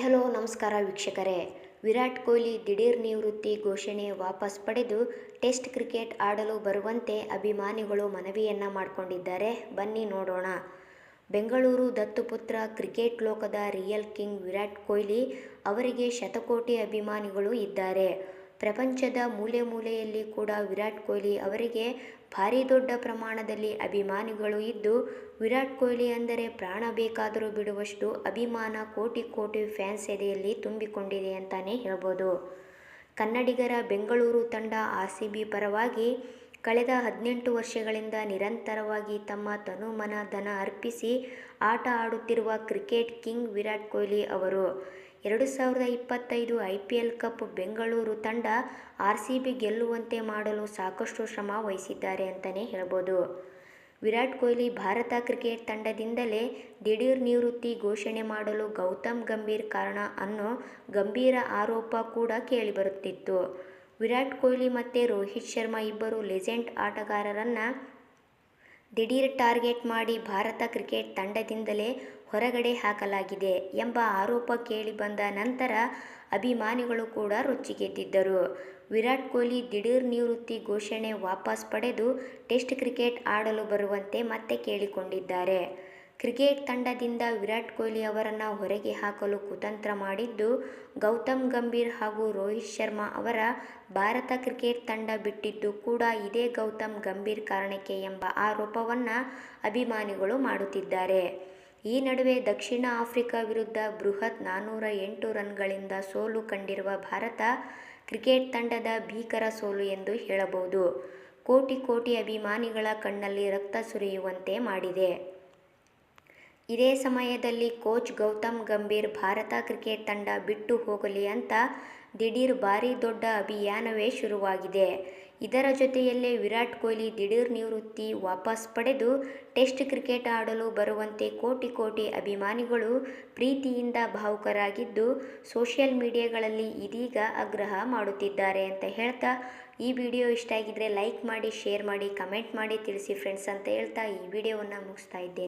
Hello ನಮಸ್ಕಾರ ವೀಕ್ಷಕರೇ. ವಿರಾಟ್ ಕೊಹ್ಲಿ ದಿಢೀರ್ ನಿವೃತ್ತಿ ಘೋಷಣೆ ವಾಪಸ್ ಪಡೆದು ಟೆಸ್ಟ್ ಕ್ರಿಕೆಟ್ ಆಡಲು ಬರುವಂತೆ ಅಭಿಮಾನಿಗಳು ಮನವಿಯನ್ನ ಮಾಡಿಕೊಂಡಿದ್ದಾರೆ. ಬನ್ನಿ ನೋಡೋಣ. ಬೆಂಗಳೂರು ದತ್ತುಪುತ್ರ ಕ್ರಿಕೆಟ್ ಲೋಕದ ರಿಯಲ್ ಕಿಂಗ್ ವಿರಾಟ್ ಕೊಹ್ಲಿ ಅವರಿಗೆ ಶತಕೋಟಿ ಅಭಿಮಾನಿಗಳು ಇದ್ದಾರೆ. ಪ್ರಪಂಚದ ಮೂಲೆ ಮೂಲೆಯಲ್ಲಿ ಕೂಡ ವಿರಾಟ್ ಕೊಹ್ಲಿ ಅವರಿಗೆ ಭಾರಿ ದೊಡ್ಡ ಪ್ರಮಾಣದಲ್ಲಿ ಅಭಿಮಾನಿಗಳು ಇದ್ದು, ವಿರಾಟ್ ಕೊಹ್ಲಿ ಅಂದರೆ ಪ್ರಾಣ ಬೇಕಾದರೂ ಬಿಡುವಷ್ಟು ಅಭಿಮಾನ ಕೋಟಿ ಕೋಟಿ ಫ್ಯಾನ್ಸ್ ಎದೆಯಲ್ಲಿ ತುಂಬಿಕೊಂಡಿದೆ ಅಂತಲೇ ಹೇಳ್ಬೋದು. ಕನ್ನಡಿಗರ ಬೆಂಗಳೂರು ತಂಡ ಆರ್ ಸಿ ಬಿ ಪರವಾಗಿ ಕಳೆದ ಹದಿನೆಂಟು ವರ್ಷಗಳಿಂದ ನಿರಂತರವಾಗಿ ತಮ್ಮ ತನುಮನ ಧನ ಅರ್ಪಿಸಿ ಆಟ ಆಡುತ್ತಿರುವ ಕ್ರಿಕೆಟ್ ಕಿಂಗ್ ವಿರಾಟ್ ಕೊಹ್ಲಿ ಅವರು. ಎರಡು ಸಾವಿರದ ಇಪ್ಪತ್ತೈದು I P L cup Bengaluru ತಂಡ ಆರ್ ಸಿ ಬಿ ಗೆಲ್ಲುವಂತೆ ಮಾಡಲು ಸಾಕಷ್ಟು ಶ್ರಮ ವಹಿಸಿದ್ದಾರೆ ಅಂತಲೇ ಹೇಳ್ಬೋದು. ವಿರಾಟ್ ಕೊಹ್ಲಿ ಭಾರತ ಕ್ರಿಕೆಟ್ ತಂಡದಿಂದಲೇ ದಿಢೀರ್ ನಿವೃತ್ತಿ ಘೋಷಣೆ ಮಾಡಲು ಗೌತಮ್ ಗಂಭೀರ್ ಕಾರಣ ಅನ್ನೋ ಗಂಭೀರ ಆರೋಪ ಕೂಡ ಕೇಳಿಬರುತ್ತಿತ್ತು. ವಿರಾಟ್ ಕೊಹ್ಲಿ ಮತ್ತು ರೋಹಿತ್ ಶರ್ಮಾ ಇಬ್ಬರು ಲೆಜೆಂಡ್ ಆಟಗಾರರನ್ನು ದಿಢೀರ್ ಟಾರ್ಗೆಟ್ ಮಾಡಿ ಭಾರತ ಕ್ರಿಕೆಟ್ ತಂಡದಿಂದಲೇ ಹೊರಗಡೆ ಹಾಕಲಾಗಿದೆ ಎಂಬ ಆರೋಪ ಕೇಳಿಬಂದ ನಂತರ ಅಭಿಮಾನಿಗಳು ಕೂಡ ರೊಚ್ಚಿಗೆದ್ದಿದ್ದರು ವಿರಾಟ್ ಕೊಹ್ಲಿ ದಿಢೀರ್ ನಿವೃತ್ತಿ ಘೋಷಣೆ ವಾಪಸ್ ಪಡೆದು ಟೆಸ್ಟ್ ಕ್ರಿಕೆಟ್ ಆಡಲು ಬರುವಂತೆ ಮತ್ತೆ ಕೇಳಿಕೊಂಡಿದ್ದಾರೆ. ಕ್ರಿಕೆಟ್ ತಂಡದಿಂದ ವಿರಾಟ್ ಕೊಹ್ಲಿ ಅವರನ್ನು ಹೊರಗೆ ಹಾಕಲು ಕುತಂತ್ರ ಮಾಡಿದ್ದು, ಗೌತಮ್ ಗಂಭೀರ್ ಹಾಗೂ ರೋಹಿತ್ ಶರ್ಮಾ ಅವರ ಭಾರತ ಕ್ರಿಕೆಟ್ ತಂಡ ಬಿಟ್ಟಿದ್ದು ಕೂಡ ಇದೇ ಗೌತಮ್ ಗಂಭೀರ್ ಕಾರಣಕ್ಕೆ ಎಂಬ ಆರೋಪವನ್ನು ಅಭಿಮಾನಿಗಳು ಮಾಡುತ್ತಿದ್ದಾರೆ. ಈ ನಡುವೆ ದಕ್ಷಿಣ ಆಫ್ರಿಕಾ ವಿರುದ್ಧ ಬೃಹತ್ ನಾನ್ನೂರ ಎಂಟು ರನ್ಗಳಿಂದ ಸೋಲು ಕಂಡಿರುವ ಭಾರತ ಕ್ರಿಕೆಟ್ ತಂಡದ ಭೀಕರ ಸೋಲು ಎಂದು ಹೇಳಬಹುದು. ಕೋಟಿ ಕೋಟಿ ಅಭಿಮಾನಿಗಳ ಕಣ್ಣಲ್ಲಿ ರಕ್ತ ಸುರಿಯುವಂತೆ ಮಾಡಿದೆ. ಇದೇ ಸಮಯದಲ್ಲಿ ಕೋಚ್ ಗೌತಮ್ ಗಂಭೀರ್ ಭಾರತ ಕ್ರಿಕೆಟ್ ತಂಡ ಬಿಟ್ಟು ಹೋಗಲಿ ಅಂತ ದಿಢೀರ್ ಭಾರಿ ದೊಡ್ಡ ಅಭಿಯಾನವೇ ಶುರುವಾಗಿದೆ. ಇದರ ಜೊತೆಯಲ್ಲೇ ವಿರಾಟ್ ಕೊಹ್ಲಿ ದಿಢೀರ್ ನಿವೃತ್ತಿ ವಾಪಸ್ ಪಡೆದು ಟೆಸ್ಟ್ ಕ್ರಿಕೆಟ್ ಆಡಲು ಬರುವಂತೆ ಕೋಟಿ ಕೋಟಿ ಅಭಿಮಾನಿಗಳು ಪ್ರೀತಿಯಿಂದ ಭಾವುಕರಾಗಿದ್ದು, ಸೋಷಿಯಲ್ ಮೀಡಿಯಾಗಳಲ್ಲಿ ಇದೀಗ ಆಗ್ರಹ ಮಾಡುತ್ತಿದ್ದಾರೆ ಅಂತ ಹೇಳ್ತಾ ಈ ವಿಡಿಯೋ ಇಷ್ಟ ಆಗಿದ್ದರೆ ಲೈಕ್ ಮಾಡಿ, ಶೇರ್ ಮಾಡಿ, ಕಮೆಂಟ್ ಮಾಡಿ ತಿಳಿಸಿ ಫ್ರೆಂಡ್ಸ್ ಅಂತ ಹೇಳ್ತಾ ಈ ವಿಡಿಯೋವನ್ನು ಮುಗಿಸ್ತಾ ಇದ್ದೇನೆ.